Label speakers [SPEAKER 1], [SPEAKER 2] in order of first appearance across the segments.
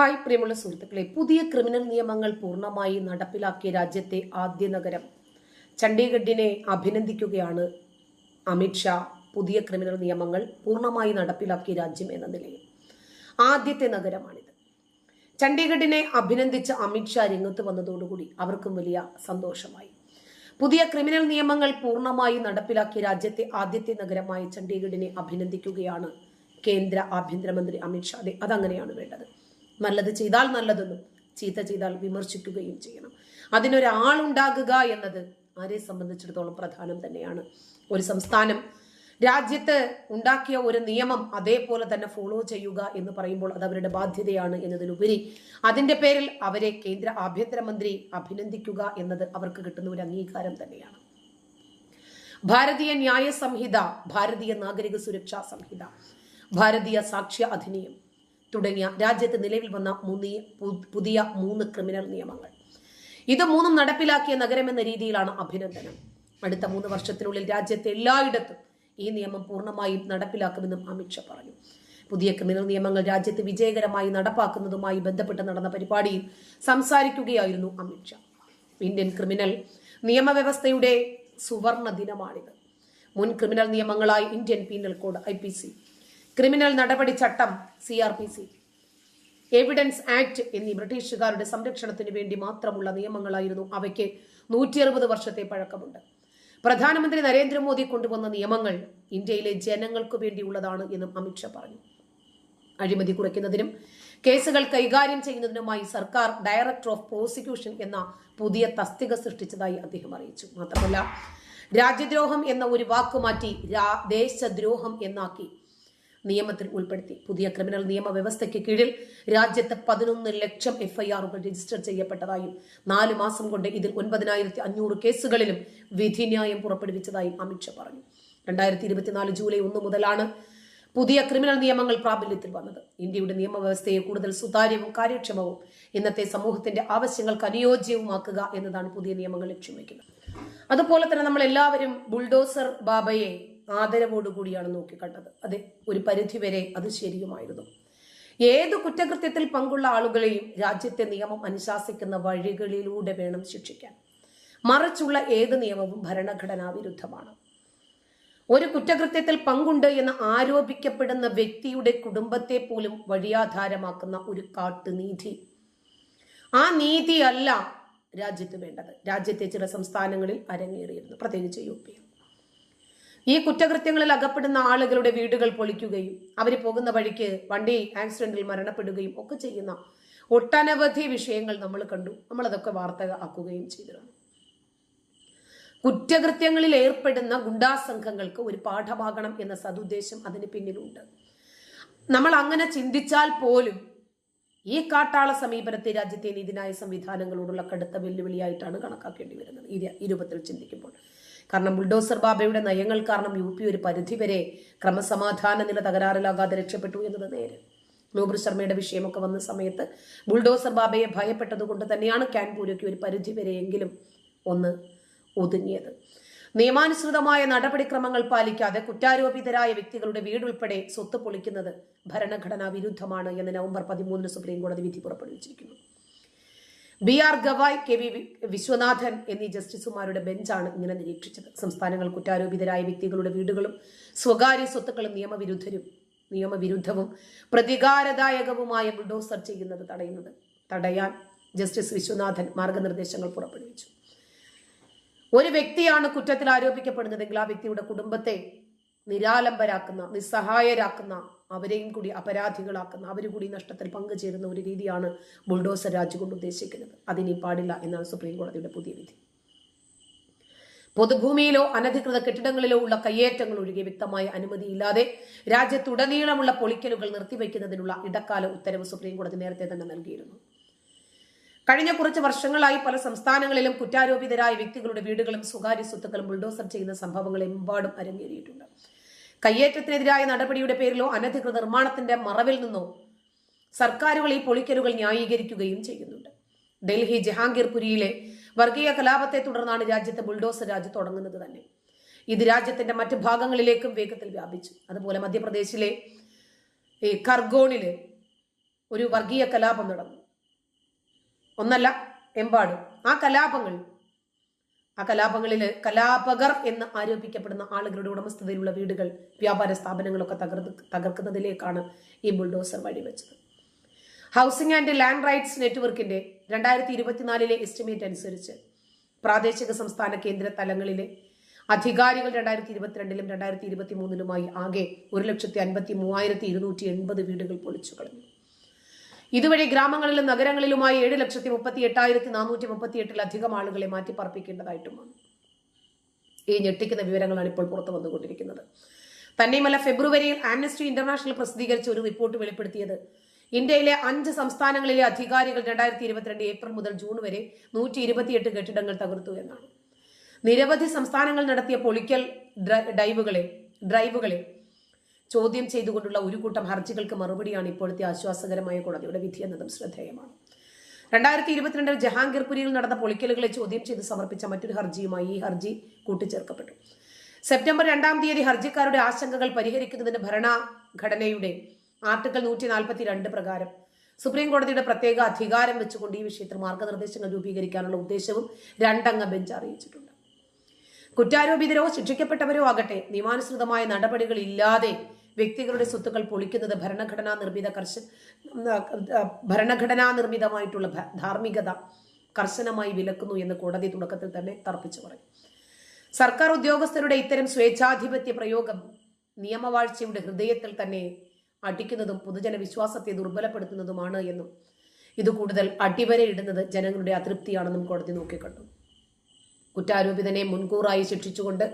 [SPEAKER 1] Hi പ്രിയമുള്ള സുഹൃത്തുക്കളെ പുതിയ ക്രിമിനൽ നിയമങ്ങൾ പൂർണമായി നടപ്പിലാക്കിയ രാജ്യത്തെ ആദ്യ നഗരം. ചണ്ഡീഗഡിനെ അഭിനന്ദിക്കുകയാണ് അമിത്ഷാ പുതിയ ക്രിമിനൽ നിയമങ്ങൾ പൂർണമായി നടപ്പിലാക്കിയ രാജ്യം എന്ന നിലയിൽ. ആദ്യത്തെ നഗരമാണിത്. ചണ്ഡീഗഡിനെ അഭിനന്ദിച്ച അമിത്ഷാ രംഗത്ത് വന്നതോടുകൂടി അവർക്കും വലിയ സന്തോഷമായി. പുതിയ ക്രിമിനൽ നിയമങ്ങൾ പൂർണമായി നടപ്പിലാക്കിയ രാജ്യത്തെ ആദ്യത്തെ നഗരമായ ചണ്ഡീഗഡിനെ അഭിനന്ദിക്കുകയാണ് കേന്ദ്ര ആഭ്യന്തരമന്ത്രി അമിത്ഷാ അതെ അതങ്ങനെയാണ് വേണ്ടത്. നല്ലത് ചെയ്താൽ നല്ലതെന്നും ചീത്ത ചെയ്താൽ വിമർശിക്കുകയും ചെയ്യണം. അതിനൊരാളുണ്ടാകുക എന്നത് ആരെ സംബന്ധിച്ചിടത്തോളം പ്രധാനം തന്നെയാണ്. ഒരു സംസ്ഥാനം രാജ്യത്ത് ഉണ്ടാക്കിയ ഒരു നിയമം അതേപോലെ തന്നെ ഫോളോ ചെയ്യുക എന്ന് പറയുമ്പോൾ അത് അവരുടെ ബാധ്യതയാണ് എന്നതിലുപരി അതിന്റെ പേരിൽ അവരെ കേന്ദ്ര ആഭ്യന്തരമന്ത്രി അഭിനന്ദിക്കുക എന്നത് അവർക്ക് കിട്ടുന്ന ഒരു അംഗീകാരം തന്നെയാണ്. ഭാരതീയ ന്യായ സംഹിത ഭാരതീയ നാഗരിക സുരക്ഷാ സംഹിത ഭാരതീയ സാക്ഷ്യ അധിനിയം തുടങ്ങിയ രാജ്യത്ത് നിലവിൽ വന്ന മൂന്ന് പുതിയ മൂന്ന് ക്രിമിനൽ നിയമങ്ങൾ. ഇത് മൂന്നും നടപ്പിലാക്കിയ നഗരമെന്ന രീതിയിലാണ് അഭിനന്ദനം. അടുത്ത മൂന്ന് വർഷത്തിനുള്ളിൽ രാജ്യത്തെ എല്ലായിടത്തും ഈ നിയമം പൂർണമായും നടപ്പിലാക്കുമെന്നും അമിത്ഷാ പറഞ്ഞു. പുതിയ ക്രിമിനൽ നിയമങ്ങൾ രാജ്യത്ത് വിജയകരമായി നടപ്പാക്കുന്നതുമായി ബന്ധപ്പെട്ട് നടന്ന പരിപാടിയിൽ സംസാരിക്കുകയായിരുന്നു അമിത്ഷാ. ഇന്ത്യൻ ക്രിമിനൽ നിയമവ്യവസ്ഥയുടെ സുവർണ ദിനമാണിത്. മുൻ criminal നിയമങ്ങളായി Indian penal code I criminal നടപടി ചട്ടം C R P C evidence act എന്നീ ബ്രിട്ടീഷുകാരുടെ സംരക്ഷണത്തിന് വേണ്ടി മാത്രമുള്ള നിയമങ്ങളായിരുന്നു അവയ്ക്ക് നൂറ്റി അറുപത് വർഷത്തെ പഴക്കമുണ്ട്. പ്രധാനമന്ത്രി നരേന്ദ്രമോദി കൊണ്ടുവന്ന നിയമങ്ങൾ ഇന്ത്യയിലെ ജനങ്ങൾക്ക് വേണ്ടിയുള്ളതാണ് എന്നും അമിത്ഷാ പറഞ്ഞു. അഴിമതി കുറയ്ക്കുന്നതിനും കേസുകൾ കൈകാര്യം ചെയ്യുന്നതിനുമായി സർക്കാർ ഡയറക്ടർ ഓഫ് പ്രോസിക്യൂഷൻ എന്ന പുതിയ തസ്തിക സൃഷ്ടിച്ചതായി അദ്ദേഹം അറിയിച്ചു. മാത്രമല്ല രാജ്യദ്രോഹം എന്ന ഒരു വാക്ക് മാറ്റി ദേശദ്രോഹം എന്നാക്കി നിയമത്തിൽ ഉൾപ്പെടുത്തി. പുതിയ ക്രിമിനൽ നിയമവ്യവസ്ഥയ്ക്ക് കീഴിൽ രാജ്യത്ത് പതിനൊന്ന് ലക്ഷം എഫ്ഐആറുകൾ രജിസ്റ്റർ ചെയ്യപ്പെട്ടതായും നാല് മാസം കൊണ്ട് ഇതിൽ ഒൻപതിനായിരത്തി അഞ്ഞൂറ് കേസുകളിലും വിധിന്യായം പുറപ്പെടുവിച്ചതായും അമിത്ഷാ പറഞ്ഞു. രണ്ടായിരത്തി ഇരുപത്തിനാല് ജൂലൈ ഒന്ന് മുതലാണ് പുതിയ ക്രിമിനൽ നിയമങ്ങൾ പ്രാബല്യത്തിൽ വന്നത്. ഇന്ത്യയുടെ നിയമവ്യവസ്ഥയെ കൂടുതൽ സുതാര്യവും കാര്യക്ഷമവും ഇന്നത്തെ സമൂഹത്തിന്റെ ആവശ്യങ്ങൾക്ക് അനുയോജ്യവുമാക്കുക എന്നതാണ് പുതിയ നിയമങ്ങൾ ലക്ഷ്യം വയ്ക്കുന്നത്. അതുപോലെ തന്നെ നമ്മൾ എല്ലാവരും ബുൾഡോസർ ബാബയെ ആദരവോടുകൂടിയാണ് നോക്കിക്കണ്ടത്. അതെ ഒരു പരിധിവരെ അത് ശരിയുമായിരുന്നു. ഏത് കുറ്റകൃത്യത്തിൽ പങ്കുള്ള ആളുകളെയും രാജ്യത്തെ നിയമം അനുശാസിക്കുന്ന വഴികളിലൂടെ വേണം ശിക്ഷിക്കാൻ. മറിച്ചുള്ള ഏത് നിയമവും ഭരണഘടനാ വിരുദ്ധമാണ്. ഒരു കുറ്റകൃത്യത്തിൽ പങ്കുണ്ട് എന്ന് ആരോപിക്കപ്പെടുന്ന വ്യക്തിയുടെ കുടുംബത്തെ പോലും വഴിയാധാരമാക്കുന്ന ഒരു കാട്ടുനീതി. ആ നീതിയല്ല രാജ്യത്ത് വേണ്ടത്. രാജ്യത്തെ ചില സംസ്ഥാനങ്ങളിൽ അരങ്ങേറിയിരുന്നു പ്രത്യേകിച്ച് യു പി. ഈ കുറ്റകൃത്യങ്ങളിൽ അകപ്പെടുന്ന ആളുകളുടെ വീടുകൾ പൊളിക്കുകയും അവർ പോകുന്ന വഴിക്ക് വണ്ടി ആക്സിഡന്റിൽ മരണപ്പെടുകയും ഒക്കെ ചെയ്യുന്ന ഒട്ടനവധി വിഷയങ്ങൾ നമ്മൾ കണ്ടു. നമ്മൾ അതൊക്കെ വാർത്ത ആക്കുകയും ചെയ്തിരുന്നു. കുറ്റകൃത്യങ്ങളിൽ ഏർപ്പെടുന്ന ഗുണ്ടാ സംഘങ്ങൾക്ക് ഒരു പാഠമാകണം എന്ന സതുദ്ദേശം അതിന് പിന്നിലുണ്ട്. നമ്മൾ അങ്ങനെ ചിന്തിച്ചാൽ പോലും ഈ കാട്ടാള സമീപനത്തെ രാജ്യത്തെ നീതിന്യായ സംവിധാനങ്ങളോടുള്ള കടുത്ത വെല്ലുവിളിയായിട്ടാണ് കണക്കാക്കേണ്ടി വരുന്നത്. ഈ രൂപത്തിൽ ചിന്തിക്കുമ്പോൾ. കാരണം ബുൾഡോസർ ബാബയുടെ നയങ്ങൾ കാരണം യു പി ഒരു പരിധിവരെ ക്രമസമാധാന നില തകരാറിലാകാതെ രക്ഷപ്പെട്ടു എന്നത് നേരെ. നൂബർ ശർമ്മയുടെ വിഷയമൊക്കെ വന്ന സമയത്ത് ബുൾഡോസർ ബാബയെ ഭയപ്പെട്ടതുകൊണ്ട് തന്നെയാണ് കാൻപൂരയ്ക്ക് ഒരു പരിധിവരെയെങ്കിലും ഒന്ന് ഒതുങ്ങിയത്. നിയമാനുസൃതമായ നടപടിക്രമങ്ങൾ പാലിക്കാതെ കുറ്റാരോപിതരായ വ്യക്തികളുടെ വീടുൾപ്പെടെ സ്വത്ത് പൊളിക്കുന്നത് ഭരണഘടനാ വിരുദ്ധമാണ് എന്ന് നവംബർ പതിമൂന്നിന് സുപ്രീം കോടതി വിധി പുറപ്പെടുവിച്ചിരിക്കുന്നു. B R Gavai K V Viswanathan എന്നീ ജസ്റ്റിസുമാരുടെ ബെഞ്ചാണ് ഇങ്ങനെ നിരീക്ഷിച്ചത്. സംസ്ഥാനങ്ങൾ കുറ്റാരോപിതരായ വ്യക്തികളുടെ വീടുകളും സ്വകാര്യ സ്വത്തുക്കളും നിയമവിരുദ്ധരും നിയമവിരുദ്ധവും പ്രതികാരദായകവുമായ ബുൾഡോസർ ചെയ്യുന്നത് തടയുന്നത് തടയാൻ ജസ്റ്റിസ് വിശ്വനാഥൻ മാർഗനിർദ്ദേശങ്ങൾ പുറപ്പെടുവിച്ചു. ഒരു വ്യക്തിയാണ് കുറ്റത്തിൽ ആരോപിക്കപ്പെടുന്നതെങ്കിൽ ആ വ്യക്തിയുടെ കുടുംബത്തെ നിരാലംബരാക്കുന്ന നിസ്സഹായരാക്കുന്ന അവരെയും കൂടി അപരാധികളാക്കുന്ന അവർ കൂടി നഷ്ടത്തിൽ പങ്കുചേരുന്ന ഒരു രീതിയാണ് ബുൾഡോസർ രാജ് കൊണ്ട് ഉദ്ദേശിക്കുന്നത്. അതിനി പാടില്ല എന്നാണ് സുപ്രീം കോടതിയുടെ പുതിയ വിധി. പൊതുഭൂമിയിലോ അനധികൃത കെട്ടിടങ്ങളിലോ ഉള്ള കയ്യേറ്റങ്ങൾ ഒഴികെ വ്യക്തമായ അനുമതിയില്ലാതെ രാജ്യത്തുടനീളമുള്ള പൊളിക്കലുകൾ നിർത്തിവെക്കുന്നതിനുള്ള ഇടക്കാല ഉത്തരവ് സുപ്രീം കോടതി നേരത്തെ തന്നെ നൽകിയിരുന്നു. കഴിഞ്ഞ കുറച്ച് വർഷങ്ങളായി പല സംസ്ഥാനങ്ങളിലും കുറ്റാരോപിതരായ വ്യക്തികളുടെ വീടുകളും സ്വകാര്യ സ്വത്തുക്കളും ബുൾഡോസർ ചെയ്യുന്ന സംഭവങ്ങൾ എമ്പാടും അരങ്ങേറിയിട്ടുണ്ട്. കയ്യേറ്റത്തിനെതിരായ നടപടിയുടെ പേരിലോ അനധികൃത നിർമ്മാണത്തിന്റെ മറവിൽ നിന്നോ സർക്കാരുകൾ ഈ പൊളിക്കലുകൾ ന്യായീകരിക്കുകയും ചെയ്യുന്നുണ്ട്. ഡൽഹി ജഹാംഗീർപുരിയിലെ വർഗീയ കലാപത്തെ തുടർന്നാണ് രാജ്യത്തെ ബുൾഡോസർ രാജ്യം തുടങ്ങുന്നത് തന്നെ. ഇത് രാജ്യത്തിന്റെ മറ്റ് ഭാഗങ്ങളിലേക്കും വേഗത്തിൽ വ്യാപിച്ചു. അതുപോലെ മധ്യപ്രദേശിലെ ഈ കർഗോണിൽ ഒരു വർഗീയ കലാപം നടന്നു. ഒന്നല്ല എമ്പാടും. ആ കലാപങ്ങൾ ആ കലാപങ്ങളിൽ കലാപകർ എന്ന് ആരോപിക്കപ്പെടുന്ന ആളുകളുടെ ഉടമസ്ഥതയിലുള്ള വീടുകൾ വ്യാപാര സ്ഥാപനങ്ങളൊക്കെ തകർ തകർക്കുന്നതിലേക്കാണ് ഈ ബുൾഡോസർ വഴിവെച്ചത്. ഹൗസിംഗ് ആൻഡ് ലാൻഡ് റൈറ്റ്സ് നെറ്റ്വർക്കിന്റെ രണ്ടായിരത്തി ഇരുപത്തിനാലിലെ എസ്റ്റിമേറ്റ് അനുസരിച്ച് പ്രാദേശിക സംസ്ഥാന കേന്ദ്ര തലങ്ങളിലെ അധികാരികൾ രണ്ടായിരത്തി ഇരുപത്തിരണ്ടിലും രണ്ടായിരത്തി ഇരുപത്തി മൂന്നിലുമായി ആകെ ഒരു ലക്ഷത്തി അൻപത്തി മൂവായിരത്തി ഇരുന്നൂറ്റി എൺപത് വീടുകൾ പൊളിച്ചു കളഞ്ഞു ഇതുവഴി ഗ്രാമങ്ങളിലും നഗരങ്ങളിലുമായി ഏഴ് ലക്ഷത്തി മുപ്പത്തി എട്ടായിരത്തി നാനൂറ്റി മുപ്പത്തി എട്ടിലധികം ആളുകളെ മാറ്റിപ്പാർപ്പിക്കേണ്ടതായിട്ടുമാണ് ഈ ഞെട്ടിക്കുന്ന വിവരങ്ങളാണ് ഇപ്പോൾ പുറത്തു വന്നുകൊണ്ടിരിക്കുന്നത്. തന്നെയുമല്ല ഫെബ്രുവരിയിൽ ആംനസ്റ്റി ഇന്റർനാഷണൽ പ്രസിദ്ധീകരിച്ച ഒരു റിപ്പോർട്ട് വെളിപ്പെടുത്തിയത് ഇന്ത്യയിലെ അഞ്ച് സംസ്ഥാനങ്ങളിലെ അധികാരികൾ രണ്ടായിരത്തി ഇരുപത്തിരണ്ട് ഏപ്രിൽ മുതൽ ജൂൺ വരെ നൂറ്റി ഇരുപത്തിയെട്ട് കെട്ടിടങ്ങൾ തകർത്തു എന്നാണ്. നിരവധി സംസ്ഥാനങ്ങൾ നടത്തിയ പൊളിക്കൽ ഡ്രൈവുകളെ ഡ്രൈവുകളെ ചോദ്യം ചെയ്തുകൊണ്ടുള്ള ഒരു കൂട്ടം ഹർജികൾക്ക് മറുപടിയാണ് ഇപ്പോഴത്തെ ആശ്വാസകരമായ കോടതിയുടെ വിധി എന്നതും ശ്രദ്ധേയമാണ്. രണ്ടായിരത്തി ഇരുപത്തിരണ്ടിൽ ജഹാംഗീർപുരിയിൽ നടന്ന പൊളിക്കലുകളെ ചോദ്യം ചെയ്ത് സമർപ്പിച്ച മറ്റൊരു ഹർജിയുമായി ഈ ഹർജി കൂട്ടിച്ചേർക്കപ്പെട്ടു. സെപ്റ്റംബർ രണ്ടാം തീയതി ഹർജിക്കാരുടെ ആശങ്കകൾ പരിഹരിക്കുന്നതിന് ഭരണഘടനയുടെ ആർട്ടിക്കിൾ നൂറ്റി നാൽപ്പത്തി രണ്ട് പ്രകാരം സുപ്രീം കോടതിയുടെ പ്രത്യേക അധികാരം വെച്ചുകൊണ്ട് ഈ വിഷയത്തിൽ മാർഗനിർദ്ദേശങ്ങൾ രൂപീകരിക്കാനുള്ള ഉദ്ദേശവും രണ്ടംഗ ബെഞ്ച് അറിയിച്ചിട്ടുണ്ട്. കുറ്റാരോപിതരോ ശിക്ഷിക്കപ്പെട്ടവരോ ആകട്ടെ നിയമാനുസൃതമായ നടപടികൾ ഇല്ലാതെ വ്യക്തികളുടെ സ്വത്തുക്കൾ പൊളിക്കുന്നത് ഭരണഘടനാ നിർമ്മിത കർശ ഭരണഘടനാ നിർമ്മിതമായിട്ടുള്ള ധാർമ്മികത കർശനമായി വിലക്കുന്നു എന്ന് കോടതി തുടക്കത്തിൽ തന്നെ തർപ്പിച്ചു പറയും. സർക്കാർ ഉദ്യോഗസ്ഥരുടെ ഇത്തരം സ്വേച്ഛാധിപത്യ പ്രയോഗം നിയമവാഴ്ചയുടെ ഹൃദയത്തിൽ തന്നെ അടിക്കുന്നതും പൊതുജന വിശ്വാസത്തെ ദുർബലപ്പെടുത്തുന്നതുമാണ് എന്നും ഇത് കൂടുതൽ അടിവരയിടുന്നത് ജനങ്ങളുടെ അതൃപ്തിയാണെന്നും കോടതി നോക്കിക്കണ്ടു. കുറ്റാരോപിതനെ മുൻകൂറായി ശിക്ഷിച്ചുകൊണ്ട്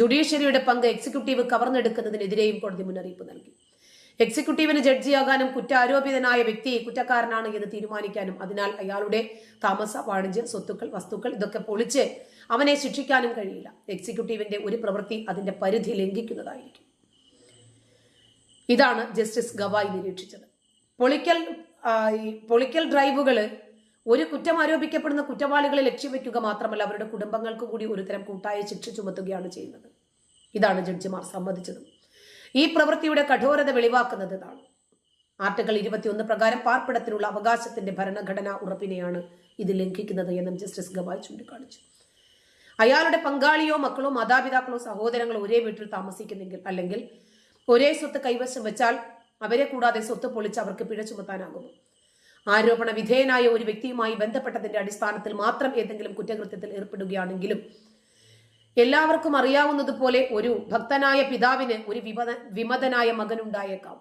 [SPEAKER 1] ജുഡീഷ്യറിയുടെ പങ്ക് എക്സിക്യൂട്ടീവ് കവർന്നെടുക്കുന്നതിനെതിരെയും കോടതി മുന്നറിയിപ്പ് നൽകി. എക്സിക്യൂട്ടീവിന് ജഡ്ജിയാകാനും കുറ്റാരോപിതനായ വ്യക്തി കുറ്റക്കാരനാണ് എന്ന് തീരുമാനിക്കാനും അതിനാൽ അയാളുടെ താമസ വാണിജ്യ സ്വത്തുക്കൾ വസ്തുക്കൾ ഇതൊക്കെ പൊളിച്ച് അവനെ ശിക്ഷിക്കാനും കഴിയില്ല. എക്സിക്യൂട്ടീവിന്റെ ഒരു പ്രവൃത്തി അതിന്റെ പരിധി ലംഘിക്കുന്നതായിരിക്കും. ഇതാണ് ജസ്റ്റിസ് ഗവായി നിരീക്ഷിച്ചത്. പൊളിക്കൽ പൊളിക്കൽ ഡ്രൈവുകൾ ഒരു കുറ്റം ആരോപിക്കപ്പെടുന്ന കുറ്റവാളികളെ ലക്ഷ്യം വയ്ക്കുക മാത്രമല്ല അവരുടെ കുടുംബങ്ങൾക്ക് കൂടി ഒരുതരം കൂട്ടായ ശിക്ഷ ചുമത്തുകയാണ് ചെയ്യുന്നത്. ഇതാണ് ജഡ്ജിമാർ സമ്മതിച്ചതും. ഈ പ്രവൃത്തിയുടെ കഠോരത വെളിവാക്കുന്നത് ഇതാണ്. ആർട്ടിക്കിൾ ഇരുപത്തിയൊന്ന് പ്രകാരം പാർപ്പിടത്തിനുള്ള അവകാശത്തിന്റെ ഭരണഘടനാ ഉറപ്പിനെയാണ് ഇത് ലംഘിക്കുന്നത് എന്നും ജസ്റ്റിസ് ഗവായ് ചൂണ്ടിക്കാണിച്ചു. അയാളുടെ പങ്കാളിയോ മക്കളോ മാതാപിതാക്കളോ സഹോദരങ്ങളോ ഒരേ വീട്ടിൽ താമസിക്കുന്നെങ്കിൽ അല്ലെങ്കിൽ ഒരേ സ്വത്ത് കൈവശം വെച്ചാൽ അവരെ കൂടാതെ സ്വത്ത് പൊളിച്ച് അവർക്ക് പിഴ ചുമത്താനാകുമോ? ആരോപണ വിധേയനായ ഒരു വ്യക്തിയുമായി ബന്ധപ്പെട്ടതിന്റെ അടിസ്ഥാനത്തിൽ മാത്രം ഏതെങ്കിലും കുറ്റകൃത്യത്തിൽ ഏർപ്പെടുകയാണെങ്കിലും എല്ലാവർക്കും അറിയാവുന്നതുപോലെ ഒരു ഭക്തനായ പിതാവിന് ഒരു വിമത വിമതനായ മകനുണ്ടായേക്കാം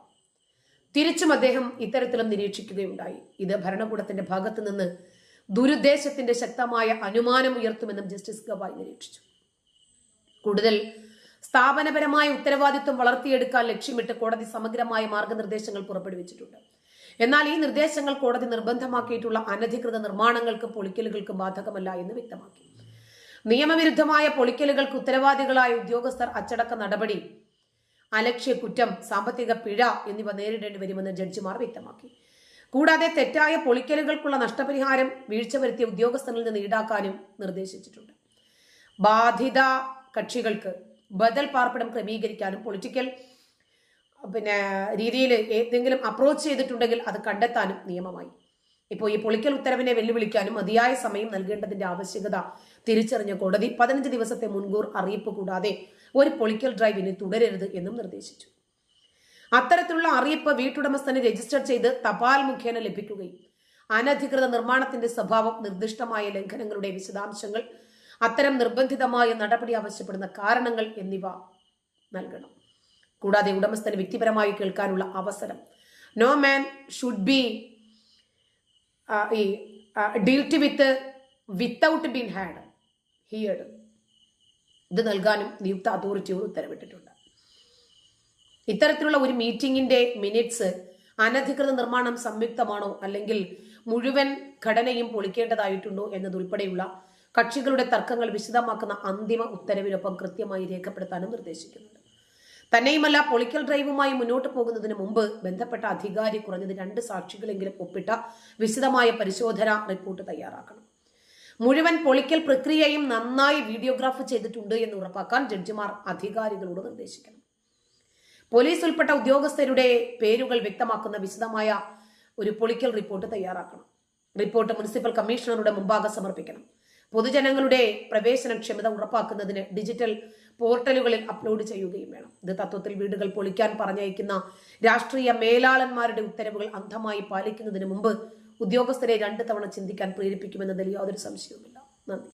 [SPEAKER 1] തിരിച്ചും അദ്ദേഹം ഇത്തരത്തിലും നിരീക്ഷിക്കുകയുണ്ടായി. ഇത് ഭരണകൂടത്തിന്റെ ഭാഗത്തു നിന്ന് ദുരുദ്ദേശത്തിന്റെ ശക്തമായ അനുമാനം ഉയർത്തുമെന്നും ജസ്റ്റിസ് ഗവായ് നിരീക്ഷിച്ചു. കൂടുതൽ സ്ഥാപനപരമായ ഉത്തരവാദിത്വം വളർത്തിയെടുക്കാൻ ലക്ഷ്യമിട്ട് കോടതി സമഗ്രമായ മാർഗനിർദ്ദേശങ്ങൾ പുറപ്പെടുവിച്ചിട്ടുണ്ട്. എന്നാൽ ഈ നിർദ്ദേശങ്ങൾ കോടതി നിർബന്ധമാക്കിയിട്ടുള്ള അനധികൃത നിർമ്മാണങ്ങൾക്കും പൊളിക്കലുകൾക്കും ബാധകമല്ല എന്ന് വ്യക്തമാക്കി. നിയമവിരുദ്ധമായ പൊളിക്കലുകൾക്ക് ഉത്തരവാദികളായ ഉദ്യോഗസ്ഥർ അച്ചടക്ക നടപടി അലക്ഷ്യ കുറ്റം സാമ്പത്തിക പിഴ എന്നിവ നേരിടേണ്ടി വരുമെന്ന് ജഡ്ജിമാർ വ്യക്തമാക്കി. കൂടാതെ തെറ്റായ പൊളിക്കലുകൾക്കുള്ള നഷ്ടപരിഹാരം വീഴ്ച വരുത്തിയ ഉദ്യോഗസ്ഥരിൽ നിന്ന് ഈടാക്കാനും നിർദ്ദേശിച്ചിട്ടുണ്ട്. ബാധിത കക്ഷികൾക്ക് ബദൽ പാർപ്പിടം ക്രമീകരിക്കാനും പൊളിറ്റിക്കൽ പിന്നെ രീതിയിൽ ഏതെങ്കിലും അപ്രോച്ച് ചെയ്തിട്ടുണ്ടെങ്കിൽ അത് കണ്ടെത്താനും നിയമമായി. ഇപ്പോൾ ഈ പൊളിക്കൽ ഉത്തരവിനെ വെല്ലുവിളിക്കാനും മതിയായ സമയം നൽകേണ്ടതിന്റെ ആവശ്യകത തിരിച്ചറിഞ്ഞ കോടതി പതിനഞ്ച് ദിവസത്തെ മുൻകൂർ അറിയിപ്പ് കൂടാതെ ഒരു പൊളിക്കൽ ഡ്രൈവിന് തുടരരുത് എന്നും നിർദ്ദേശിച്ചു. അത്തരത്തിലുള്ള അറിയിപ്പ് വീട്ടുടമസ്ഥന് രജിസ്റ്റർ ചെയ്ത് തപാൽ മുഖേന ലഭിക്കുകയും അനധികൃത നിർമ്മാണത്തിന്റെ സ്വഭാവം നിർദ്ദിഷ്ടമായ ലംഘനങ്ങളുടെ വിശദാംശങ്ങൾ അത്തരം നിർബന്ധിതമായ നടപടി ആവശ്യപ്പെടുന്ന കാരണങ്ങൾ എന്നിവ നൽകണം. കൂടാതെ ഉടമസ്ഥന് വ്യക്തിപരമായി കേൾക്കാനുള്ള അവസരം. നോ മാൻ ഷുഡ് ബി ഈ dealt with without been had heard ഇത് നൽകാനും നിയുക്ത അതോറിറ്റിയോട് ഉത്തരവിട്ടിട്ടുണ്ട്. ഇത്തരത്തിലുള്ള ഒരു മീറ്റിംഗിന്റെ മിനിറ്റ്സ് അനധികൃത നിർമ്മാണം സംയുക്തമാണോ അല്ലെങ്കിൽ മുഴുവൻ ഘടനയും പൊളിക്കേണ്ടതായിട്ടുണ്ടോ എന്നതുൾപ്പെടെയുള്ള കക്ഷികളുടെ തർക്കങ്ങൾ വിശദമാക്കുന്ന അന്തിമ ഉത്തരവിനൊപ്പം കൃത്യമായി രേഖപ്പെടുത്താനും നിർദ്ദേശിക്കുന്നുണ്ട് തന്നെയുമല്ല പൊളിക്കൽ ഡ്രൈവുമായി മുന്നോട്ട് പോകുന്നതിന് മുമ്പ് ബന്ധപ്പെട്ട അധികാരി കുറഞ്ഞത് രണ്ട് സാക്ഷികളെങ്കിലും ഒപ്പിട്ട വിശദമായ പരിശോധന റിപ്പോർട്ട് തയ്യാറാക്കണം. മുഴുവൻ പൊളിക്കൽ പ്രക്രിയയും നന്നായി വീഡിയോഗ്രാഫ് ചെയ്തിട്ടുണ്ട് എന്ന് ഉറപ്പാക്കാൻ ജഡ്ജിമാർ അധികാരികളോട് നിർദ്ദേശിക്കണം. പോലീസ് ഉൾപ്പെട്ട ഉദ്യോഗസ്ഥരുടെ പേരുകൾ വ്യക്തമാക്കുന്ന വിശദമായ ഒരു പൊളിക്കൽ റിപ്പോർട്ട് തയ്യാറാക്കണം. റിപ്പോർട്ട് മുനിസിപ്പൽ കമ്മീഷണറുടെ മുമ്പാകെ സമർപ്പിക്കണം. പൊതുജനങ്ങളുടെ പ്രവേശനക്ഷമത ഉറപ്പാക്കുന്നതിന് ഡിജിറ്റൽ പോർട്ടലുകളിൽ അപ്ലോഡ് ചെയ്യുകയും വേണം. ഇത് തത്വത്തിൽ വീടുകൾ പൊളിക്കാൻ പറഞ്ഞയക്കുന്ന രാഷ്ട്രീയ മേലാളന്മാരുടെ ഉത്തരവുകൾ അന്ധമായി പാലിക്കുന്നതിന് മുമ്പ് ഉദ്യോഗസ്ഥരെ രണ്ട് തവണ ചിന്തിക്കാൻ പ്രേരിപ്പിക്കുമെന്നതിൽ യാതൊരു സംശയവുമില്ല. നന്ദി.